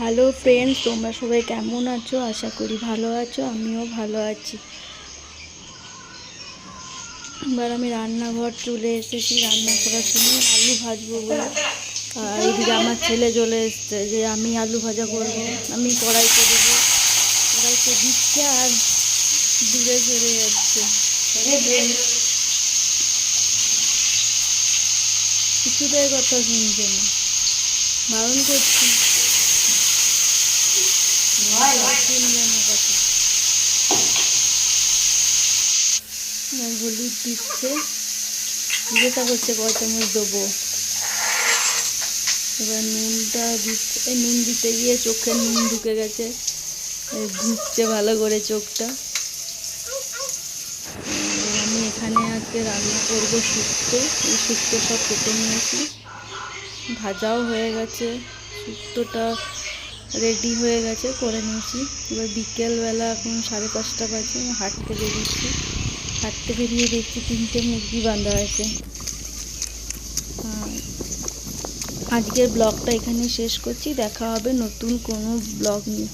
Hello friends তোমরা সবাই কেমন আছো? আশা করি ভালো আছো, আমিও ভালো আছি। এবার আমি রান্নাঘর চলে এসেছি, রান্না করার সময় আলু ভাজবো বলে। আর এদিকে আমার ছেলে চলে এসছে যে আমি আলু ভাজা করব, আমি কড়াই কড়াইতে দেবো। কড়াইতে দিচ্ছে আর দূরে চলে যাচ্ছে। কিছুটাই কথা শুনছে না। বারণ করছি। হলুদ দিচ্ছে। করছে কয় চামচ দেবো এবার নুনটা দিচ্ছে নুন দিতে গিয়ে চোখে নুন ঢুকে গেছে ঘুরছে ভালো করে চোখটা আমি এখানে আজকে রান্না করব শুক্তো এই শুক্তো সব কেটে নিয়েছি ভাজাও হয়ে গেছে। শুক্তোটা রেডি হয়ে গেছে, করে নিয়েছি। এবার বিকেলবেলা এখন সাড়ে পাঁচটা বাজে হাঁটতে বেরিয়েছি। হাঁটতে বেরিয়ে দেখছি তিনটে মুরগি বাঁধা আছে। আজকের ব্লগটা এখানে শেষ করছি, দেখা হবে নতুন কোনো ব্লগ নিয়ে।